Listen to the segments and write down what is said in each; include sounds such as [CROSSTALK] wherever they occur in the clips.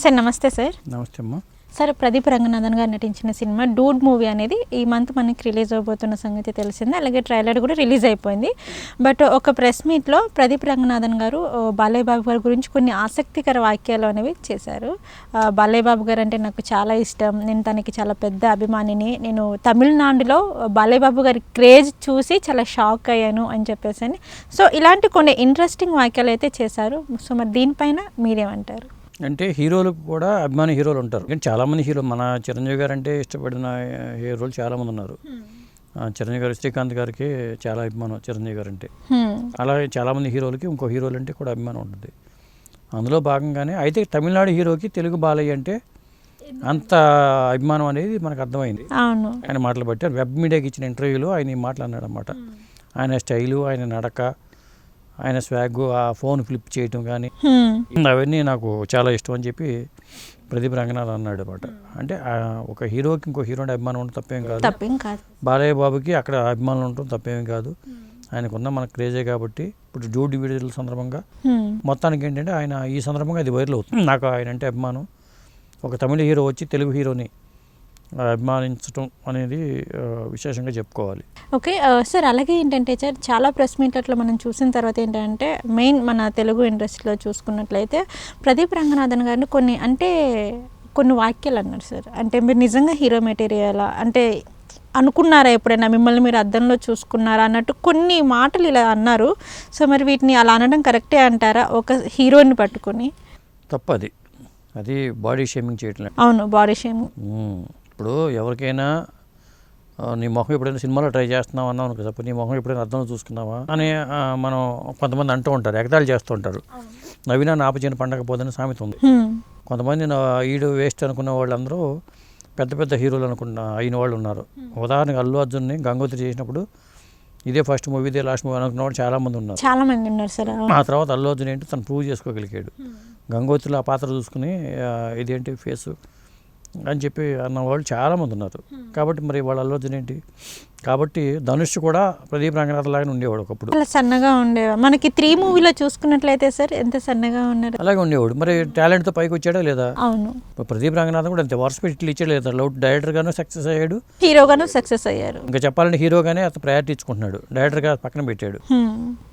Sir నమస్తే sir. నమస్తే అమ్మా. సార్ ప్రదీప్ రంగనాథన్ గారు నటించిన సినిమా డూడ్ మూవీ అనేది ఈ మంత్ మనకి రిలీజ్ అవబోతున్న సంగతి తెలిసిందే. అలాగే ట్రైలర్ కూడా రిలీజ్ అయిపోయింది. బట్ ఒక ప్రెస్ మీట్లో ప్రదీప్ రంగనాథన్ గారు బాలయ్య బాబు గారి గురించి కొన్ని ఆసక్తికర వాక్యాలు అనేవి చేశారు. బాలయ్య బాబు గారు అంటే నాకు చాలా ఇష్టం. నేను తనకి చాలా పెద్ద అభిమానిని. నేను తమిళనాడులో బాలయ్య బాబు గారి క్రేజ్ చూసి చాలా షాక్ అయ్యాను అని చెప్పేసి అని. సో ఇలాంటి కొన్ని ఇంట్రెస్టింగ్ వాక్యాలు అయితే చేశారు. సో మరి దీనిపైన మీరేమంటారు? అంటే హీరోలకు కూడా అభిమాని హీరోలు ఉంటారు. కానీ చాలామంది హీరో మన చిరంజీవి గారు అంటే ఇష్టపడిన హీరోలు చాలామంది ఉన్నారు. ఆ, చిరంజీవి గారు శ్రీకాంత్ గారికి చాలా అభిమానం చిరంజీవి గారు అంటే. హ్మ్. అలాగే చాలామంది హీరోలకి ఇంకో హీరోలు అంటే కూడా అభిమానం ఉంటుంది. అందులో భాగంగానే అయితే తమిళనాడు హీరోకి తెలుగు బాలయ్య అంటే అంత అభిమానం అనేది మనకు అర్థమైంది. ఆయన మాటలు బట్టి వెబ్ మీడియాకి ఇచ్చిన ఇంటర్వ్యూలో ఆయన ఈ మాటలు అన్నాడు అనమాట ఆయన స్టైలు ఆయన నడక ఆయన స్వాగ్ ఆ ఫోన్ ఫ్లిప్ చేయటం కానీ. అవన్నీ నాకు చాలా ఇష్టం అని చెప్పి ప్రదీప్ రంగనాథ్ అన్నాడు అనమాట అంటే ఒక హీరోకి ఇంకో హీరోని అభిమానం ఉండడం తప్పేం కాదు. తప్పేం కాదు. బాలయ్య బాబుకి అక్కడ అభిమానులు ఉండటం తప్పేం కాదు. ఆయనకున్న మన క్రేజే కాబట్టి ఇప్పుడు జూడ్ విడుదల సందర్భంగా. మొత్తానికి ఏంటంటే ఆయన ఈ సందర్భంగా అది వైరల్ అవుతుంది. నాకు ఆయన అంటే అభిమానం. ఒక తమిళ హీరో వచ్చి తెలుగు హీరోని అభిమానించడం అనేది విశేషంగా చెప్పుకోవాలి. ఓకే సార్ అలాగే ఏంటంటే సార్ చాలా ప్రెస్ మీట్లలో మనం చూసిన తర్వాత ఏంటంటే మెయిన్ మన తెలుగు ఇండస్ట్రీలో చూసుకున్నట్లయితే ప్రదీప్ రంగనాథన్ గారిని కొన్ని అంటే కొన్ని వాక్యాలు అన్నారు సార్. అంటే మీరు నిజంగా హీరో మెటీరియల్? అంటే అనుకున్నారా ఎప్పుడైనా? మిమ్మల్ని మీరు అద్దంలో చూసుకున్నారా? అన్నట్టు కొన్ని మాటలు ఇలా అన్నారు. సో మరి వీటిని అలా అనడం కరెక్టే అంటారా? ఒక హీరోని పట్టుకొని? తప్పది. అది బాడీ షేమింగ్ చేయట్లేదు అవును బాడీ షేమ్ మ్మ్. ఇప్పుడు ఎవరికైనా నీ మొహం ఎప్పుడైనా సినిమాలో ట్రై చేస్తున్నావు అన్నావు కదా నీ మొహం ఎప్పుడైనా అర్థంలో చూసుకున్నావా అని మనం కొంతమంది అంటూ ఉంటారు ఎగతాళి చేస్తూ ఉంటారు. నవీనా నాపచిన పండగ పోదని సామెత ఉంది. కొంతమంది ఈడు వేస్ట్ అనుకున్న వాళ్ళందరూ పెద్ద పెద్ద హీరోలు అనుకున్న అయిన వాళ్ళు ఉన్నారు. ఉదాహరణకు అల్లు అర్జున్ని గంగోత్రి చేసినప్పుడు ఇదే ఫస్ట్ మూవీ ఇదే లాస్ట్ మూవీ అనుకున్న వాళ్ళు చాలామంది ఉన్నారు. చాలా మంది ఉన్నారు సార్ ఆ తర్వాత అల్లు అర్జున్ ఏంటి తను ప్రూవ్ చేసుకోగలిగాడు. గంగోత్రిలో ఆ పాత్ర చూసుకుని ఇదేంటి ఫేస్? అని చెప్పి అన్న వాళ్ళు చాలామంది ఉన్నారు. కాబట్టి మరి వాళ్ళ అర్జున్ ఏంటి? కాబట్టి ధనుష్ కూడా ప్రదీప్ రంగనాథ్ లాగానే ఉండేవాడు ఒకప్పుడు. చాలా సన్నగా ఉండేవారు మనకి త్రీ మూవీలో చూసుకున్నట్లయితే సార్ ఎంత సన్నగా ఉన్నారు? అలాగే ఉండేవాడు. మరి టాలెంట్తో పైకి వచ్చాడా లేదా? అవును. ప్రదీప్ రంగనాథ్ కూడా అంతే. వరుస పెట్టి ఇచ్చాడు లేదా? లౌట్ డైరెక్టర్గాను సక్సెస్ అయ్యాడు? హీరోగాను సక్సెస్ అయ్యారు. ఇంకా చెప్పాలంటే హీరోగానే అతను ప్రయారిటీ ఇచ్చుకుంటున్నాడు. డైరెక్టర్గా పక్కన పెట్టాడు.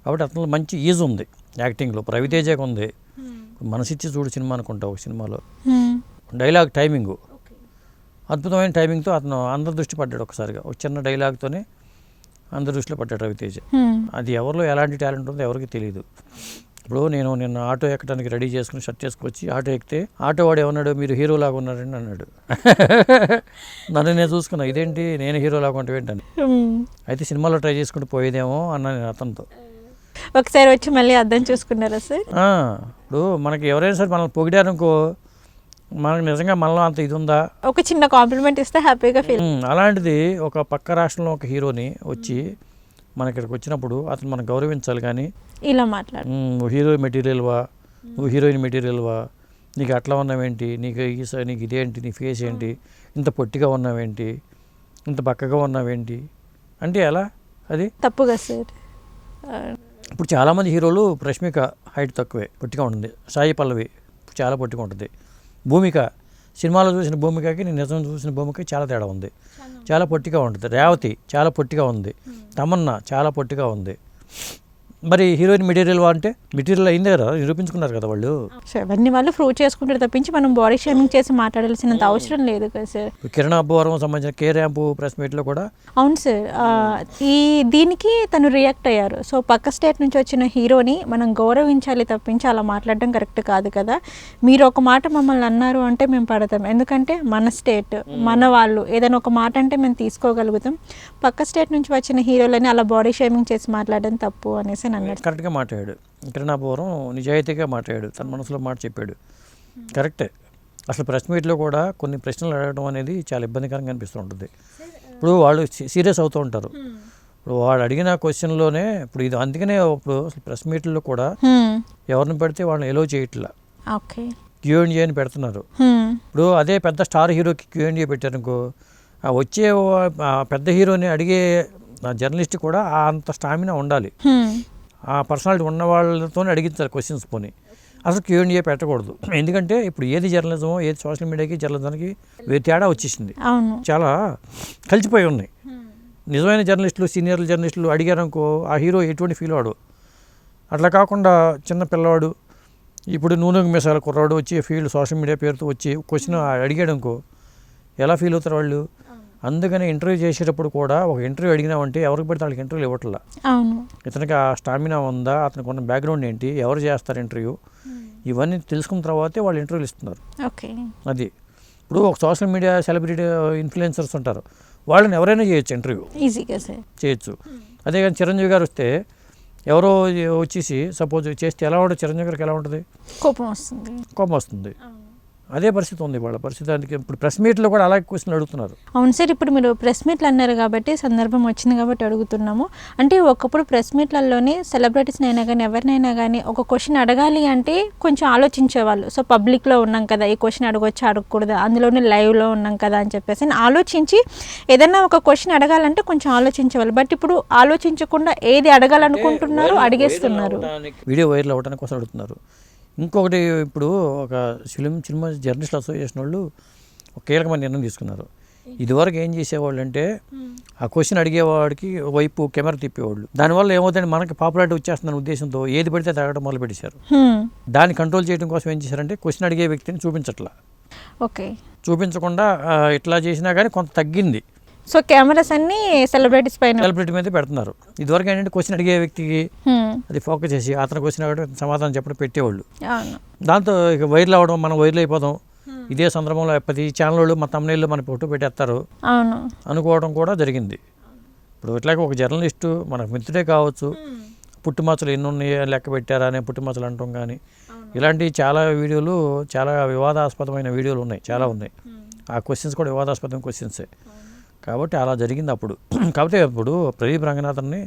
కాబట్టి అతను మంచి ఈజ్ ఉంది యాక్టింగ్లో. రవితేజకి ఉంది. మనసిచ్చి చూడు సినిమా అనుకుంటా ఒక సినిమాలో. Dialogue timing. అద్భుతమైన టైమింగ్తో అతను అందరి దృష్టి పడ్డాడు ఒకసారిగా. ఒక చిన్న డైలాగ్తోనే అందరి దృష్టిలో పడ్డాడు రవితేజ. అది ఎవరిలో ఎలాంటి టాలెంట్ ఉందో ఎవరికి తెలియదు ఇప్పుడు నేను నిన్న ఆటో ఎక్కడానికి రెడీ చేసుకుని షర్ట్ చేసుకొచ్చి ఆటో ఎక్కితే ఆటో వాడు ఏమన్నాడు? మీరు హీరో లాగా ఉన్నారని అన్నాడు. [LAUGHS] నన్ను నేను చూసుకున్నా. ఇదేంటి? నేను హీరో లాగా ఉంటా ఏంటని. అయితే సినిమాలో ట్రై చేసుకుంటూ పోయేదేమో అన్నా నేను అతనితో. ఒకసారి వచ్చి మళ్ళీ అర్థం చూసుకున్నారా సార్? ఇప్పుడు మనకి ఎవరైనా సరే మనల్ని పొగిడారనుకో మనకు నిజంగా మనలో అంత ఇది ఉందా ఒక చిన్న కాంప్లిమెంట్ ఇస్తే హ్యాపీగా ఫీల్ అలాంటిది ఒక పక్క రాష్ట్రంలో ఒక హీరోని వచ్చి మన ఇక్కడికి వచ్చినప్పుడు అతను మనం గౌరవించాలి కానీ ఇలా మాట్లాడు. నువ్వు హీరో మెటీరియల్వా నువ్వు హీరోయిన్ మెటీరియల్వా నీకు అట్లా ఉన్నావేంటి? నీకు ఈ నీకు ఇదేంటి? నీ ఫేస్ ఏంటి? ఇంత పొట్టిగా ఉన్నావేంటి? ఇంత బక్కగా ఉన్నావేంటి? అంటే ఎలా? అది? తప్పుగా సార్ ఇప్పుడు చాలామంది హీరోలు రష్మిక హైట్ తక్కువే పొట్టిగా ఉంటుంది. సాయి పల్లవి చాలా పొట్టిగా ఉంటుంది. భూమిక. సినిమాలో చూసిన భూమికకి నేను నిజం చూసిన భూమికకి చాలా తేడా ఉంది. చాలా. పొట్టిగా ఉంటుంది. రేవతి చాలా పొట్టిగా ఉంది. తమన్నా చాలా పొట్టిగా ఉంది. మరి హీరోయిన్ మెటీరియల్ అంటే మెటీరియల్ అయిందే కదా నిరూపించుకున్నారు కదా వాళ్ళు? సో అవన్నీ వాళ్ళు ప్రూవ్ చేసుకుంటారు తప్పించి మనం బాడీ షేమింగ్ చేసి మాట్లాడాల్సినంత అవసరం లేదు కదా సార్ కిరణ్ అబ్బవరం సంబంధించిన కే ర్యాంపు ప్రెస్ మీట్లో కూడా? అవును సార్ ఈ దీనికి తను రియాక్ట్ అయ్యారు. సో పక్క స్టేట్ నుంచి వచ్చిన హీరోని మనం గౌరవించాలి తప్పించి అలా మాట్లాడడం కరెక్ట్ కాదు కదా. మీరు ఒక మాట మమ్మల్ని అన్నారు అంటే మేము పడతాం. ఎందుకంటే మన స్టేట్ మన వాళ్ళు ఏదైనా ఒక మాట అంటే మేము తీసుకోగలుగుతాం. పక్క స్టేట్ నుంచి వచ్చిన హీరోలని అలా బాడీ షేమింగ్ చేసి మాట్లాడడం తప్పు అనేసి అని అన్నాడు కరెక్ట్గా మాట్లాడాడు. కిరణ్ అబ్బవరం నిజాయితీగా మాట్లాడాడు. తన మనసులో మాట చెప్పాడు. కరెక్టే. అసలు ప్రెస్ మీట్లో కూడా కొన్ని ప్రశ్నలు అడగడం అనేది చాలా ఇబ్బందికరంగా అనిపిస్తూ ఉంటుంది. ఇప్పుడు వాళ్ళు సీరియస్ అవుతూ ఉంటారు. ఇప్పుడు వాడు అడిగిన క్వశ్చన్లోనే ఇప్పుడు ఇది అందుకనే ఇప్పుడు అసలు ప్రెస్ మీట్లో కూడా. ఎవరిని పెడితే వాళ్ళని ఎలో చేయట్లా. ఓకే. క్యూఎండి అని పెడుతున్నారు. ఇప్పుడు అదే పెద్ద స్టార్ హీరోకి క్యూఎండి పెట్టారనుకో వచ్చే పెద్ద హీరోని అడిగే జర్నలిస్ట్ కూడా అంత స్టామినా ఉండాలి. ఆ పర్సనాలిటీ ఉన్న వాళ్ళతోనే అడిగించారు క్వశ్చన్స్ పోని. అసలు క్యూఎన్ఏ పెట్టకూడదు. ఎందుకంటే ఇప్పుడు ఏది జర్నలిజమో ఏది సోషల్ మీడియాకి జర్నలిజానికి తేడా వచ్చేసింది. చాలా కలిసిపోయి ఉన్నాయి. నిజమైన జర్నలిస్టులు సీనియర్ జర్నలిస్టులు అడిగారనుకో ఆ హీరో ఎటువంటి ఫీల్ వాడు అట్లా కాకుండా చిన్న పిల్లవాడు ఇప్పుడు నూనె మిసాల కుర్రాడు వచ్చి ఫీల్డ్ సోషల్ మీడియా పేరుతో వచ్చి క్వశ్చన్ అడిగాడు అనుకో ఎలా ఫీల్ అవుతారు వాళ్ళు? అందుకని ఇంటర్వ్యూ చేసేటప్పుడు కూడా ఒక ఇంటర్వ్యూ అడిగినామంటే ఎవరికి పడితే వాళ్ళకి ఇంటర్వ్యూ ఇవ్వట్లా. అవును. ఇతనికి ఆ స్టామినా ఉందా అతనికి ఉన్న బ్యాక్గ్రౌండ్ ఏంటి ఎవరు చేస్తారు ఇంటర్వ్యూ ఇవన్నీ తెలుసుకున్న తర్వాతే వాళ్ళు ఇంటర్వ్యూలు ఇస్తున్నారు. ఓకే. అది. ఇప్పుడు ఒక సోషల్ మీడియా సెలబ్రిటీ ఇన్ఫ్లుయెన్సర్స్ ఉంటారు. వాళ్ళని ఎవరైనా చేయొచ్చు ఇంటర్వ్యూ. ఈజీగా చేయొచ్చు. అదే కానీ చిరంజీవి గారు వస్తే ఎవరో వచ్చేసి సపోజ్ చేస్తే ఎలా ఉంటుంది? చిరంజీవి గారికి ఎలా ఉంటుంది? కోపం వస్తుంది. కోపం వస్తుంది. అదే పరిస్థితి ఉంది వాళ్ళ పరిస్థితి అందుకే ఇప్పుడు ప్రెస్ మీట్లో కూడా అలాగే క్వశ్చన్లు అడుగుతున్నారు అవును సార్ ఇప్పుడు మీరు ప్రెస్ మీట్లు అన్నారు కాబట్టి సందర్భం వచ్చింది కాబట్టి అడుగుతున్నాము అంటే ఒకప్పుడు ప్రెస్ మీట్లలోనే సెలబ్రిటీస్ని అయినా కానీ ఎవరినైనా కానీ ఒక క్వశ్చన్ అడగాలి అంటే కొంచెం ఆలోచించేవాళ్ళు సో పబ్లిక్లో ఉన్నాం కదా ఈ క్వశ్చన్ అడగొచ్చా అడగకూడదు అందులోనే లైవ్లో ఉన్నాం కదా అని చెప్పేసి ఆలోచించి ఏదైనా ఒక క్వశ్చన్ అడగాలంటే కొంచెం ఆలోచించేవాళ్ళు బట్ ఇప్పుడు ఆలోచించకుండా ఏది అడగాలనుకుంటున్నారు అడిగేస్తున్నారు వీడియో వైరల్ అవ్వడానికి కోసం అడుగుతున్నారు ఇంకొకటి ఇప్పుడు ఒక ఫిలిం సినిమా జర్నలిస్ట్ అసోసియేషన్ వాళ్ళు ఒక కీలకమైన నిర్ణయం తీసుకున్నారు. ఇదివరకు ఏం చేసేవాళ్ళు అంటే ఆ క్వశ్చన్ అడిగేవాడికి వైపు కెమెరా తిప్పేవాళ్ళు. దానివల్ల ఏమవుతుంది మనకి పాపులారిటీ వచ్చేస్తుందన్న ఉద్దేశంతో ఏది పడితే తాగడం మొదలు పెట్టేశారు. దాన్ని కంట్రోల్ చేయడం కోసం ఏం చేశారంటే క్వశ్చన్ అడిగే వ్యక్తిని చూపించట్లా. ఓకే. చూపించకుండా ఇట్లా చేసినా కానీ కొంత తగ్గింది. సో కెమెరాస్ అన్నీ సెలబ్రిటీస్ పైన. సెలబ్రిటీ మీద పెడుతున్నారు. ఇదివరకు ఏంటంటే క్వశ్చన్ అడిగే వ్యక్తికి. అది ఫోకస్ చేసి అతను క్వశ్చన్ అడగడం సమాధానం చెప్పడం పెట్టేవాళ్ళు. దాంతో ఇక వైరల్ అవ్వడం మనం వైరల్ అయిపోదాం. ఇదే సందర్భంలో ప్రతి ఛానల్ వాళ్ళు మన తమ్ముళ్ళు మన ఫోటో పెట్టేస్తారు. అవును. అనుకోవడం కూడా జరిగింది. ఇప్పుడు ఇట్లాగే ఒక జర్నలిస్టు మన మిత్రుడే కావచ్చు. పుట్టుమచ్చలు ఎన్ని ఉన్నాయి లెక్క పెట్టారా అనే పుట్టుమచ్చలు అంటాం కానీ ఇలాంటి చాలా వీడియోలు చాలా వివాదాస్పదమైన వీడియోలు ఉన్నాయి చాలా ఉన్నాయి. ఆ క్వశ్చన్స్ కూడా వివాదాస్పదమైన క్వశ్చన్సే. కాబట్టి అలా జరిగింది అప్పుడు. కాకపోతే ఇప్పుడు ప్రదీప్ రంగనాథన్ని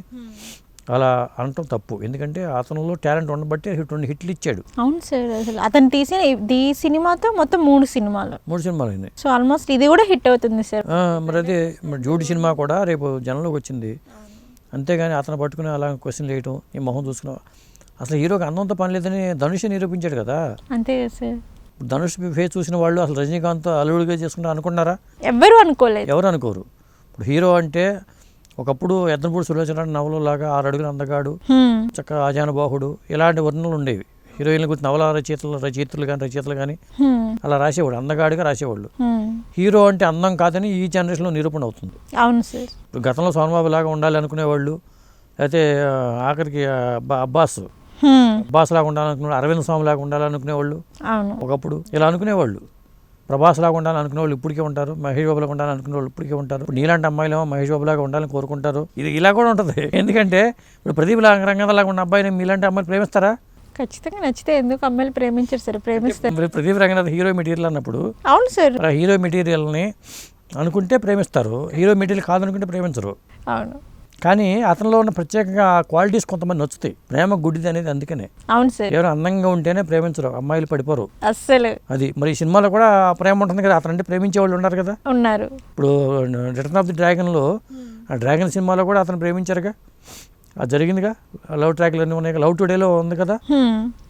అలా అనటం తప్పు. ఎందుకంటే అతనిలో టాలెంట్ ఉండబట్టి హిట్ రెండు హిట్లు ఇచ్చాడు. అవును సార్ అసలు అతను తీసిన ఈ సినిమాతో మొత్తం మూడు సినిమాలు. మూడు సినిమాలు అయింది సో ఆల్మోస్ట్ ఇది కూడా హిట్ అవుతుంది సార్. మరి అదే జూడి సినిమా కూడా రేపు జనంలోకి వచ్చింది. అంతేగాని అతను పట్టుకుని అలా క్వశ్చన్ వేయటం ఈ మొహం చూసుకున్నా అసలు హీరోకి అందంతో పని లేదని ధనుష్ నిరూపించాడు కదా. అంతే కదా సార్. ధనుష్ ఫేస్ చూసిన వాళ్ళు అసలు రజనీకాంత్ అల్లుడిగా చేసుకుంటా అనుకున్నారా? ఎవ్వరూ అనుకోలేదు. ఎవరు అనుకోరు. ఇప్పుడు హీరో అంటే ఒకప్పుడు ఎద్దనపూడి సులోచన నవలు లాగా ఆరు అడుగుల అందగాడు. చక్కగా ఆజానుబాహుడు ఇలాంటి వర్ణనలు ఉండేవి. హీరోయిన్ల గురించి నవల రచయితలు రచయితలు కానీ రచయితలు కానీ. అలా రాసేవాడు అందగాడిగా రాసేవాళ్ళు. హీరో అంటే అందం కాదని ఈ జనరేషన్లో నిరూపణ అవుతుంది. అవును సార్. ఇప్పుడు గతంలో సోమబాబు లాగా ఉండాలి అనుకునేవాళ్ళు అయితే ఆఖరికి అబ్బాస్ అబ్బాస్ లాగా ఉండాలనుకునే అరవింద్ స్వామి లాగా ఉండాలనుకునేవాళ్ళు ఒకప్పుడు ఇలా అనుకునేవాళ్ళు. ప్రభాస్ లాగా ఉండాలని అనుకునే వాళ్ళు ఇప్పటికే ఉంటారు మహేష్ బాబు లాగా ఉండాలని అనుకునే వాళ్ళు ఇప్పటికే ఉంటారు. నీలాంటి అమ్మాయిలేమో మహేష్ బాబు లాగా ఉండాలని కోరుకుంటారు. ఇది ఇలా కూడా ఉంటుంది. ఎందుకంటే ఇప్పుడు ప్రదీప్ రంగంగా లాగా ఉన్న అబ్బాయిని మీలాంటి అమ్మాయిలు ప్రేమిస్తారా? ఖచ్చితంగా నచ్చితే ఎందుకు అమ్మాయిలు ప్రేమించారు సార్? ప్రేమిస్తారు. ప్రదీప్ రంగనాథ్ హీరో మెటీరియల్ అన్నప్పుడు అవును సార్. హీరో మెటీరియల్ని అనుకుంటే ప్రేమిస్తారు. హీరో మెటీరియల్ కాదనుకుంటే ప్రేమించరు. అవును. కానీ అతనిలో ఉన్న ప్రత్యేకంగా ఆ క్వాలిటీస్ కొంతమంది నచ్చుతాయి. ప్రేమ గుడ్డిది అనేది అందుకనే. అవును సార్. ఎవరు అందంగా ఉంటేనే ప్రేమించరు అమ్మాయిలు పడిపోరు. అస్సలు. అది మరి ఈ సినిమాలో కూడా ప్రేమ ఉంటుంది కదా అతనంటే ప్రేమించే వాళ్ళు ఉన్నారు కదా. ఉన్నారు. ఇప్పుడు రిటర్న్ ఆఫ్ ది డ్రాగన్లో ఆ డ్రాగన్ సినిమాలో కూడా అతను ప్రేమించారుగా. అది జరిగిందిగా. లవ్ ట్రాక్లు అన్నీ ఉన్నాయి. లవ్ టుడేలో ఉంది కదా.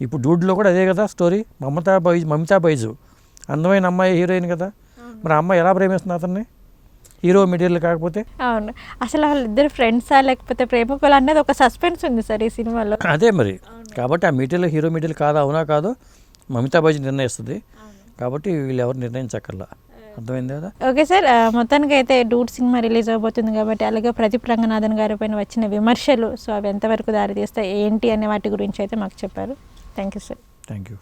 ఇప్పుడు డూడ్లో కూడా అదే కదా స్టోరీ మమతా బైజ్ మమితా బైజు. అందమైన అమ్మాయి హీరోయిన్ కదా. మరి అమ్మాయి ఎలా ప్రేమిస్తుంది అతన్ని? హీరో మెటీరియల్ కాకపోతే అవును. అసలు వాళ్ళిద్దరు ఫ్రెండ్సా లేకపోతే ప్రేమికులు అన్నది ఒక సస్పెన్స్ ఉంది సార్ ఈ సినిమాలో. అదే మరి. కాబట్టి ఆ మెటీరియల్ హీరో మెటీరియల్ కాదా అవునా కాదో మమితా బైజ్ నిర్ణయిస్తుంది. కాబట్టి వీళ్ళు ఎవరు నిర్ణయించక్కర్లా. అర్థమైంది కదా? ఓకే సార్ మొత్తానికి అయితే డూట్ సినిమా రిలీజ్ అవబోతుంది కాబట్టి అలాగే ప్రదీప్ రంగనాథన్ గారి పైన వచ్చిన విమర్శలు సో అవి ఎంతవరకు దారి తీస్తాయి ఏంటి అనే వాటి గురించి అయితే మాకు చెప్పారు. Thank you sir. Thank you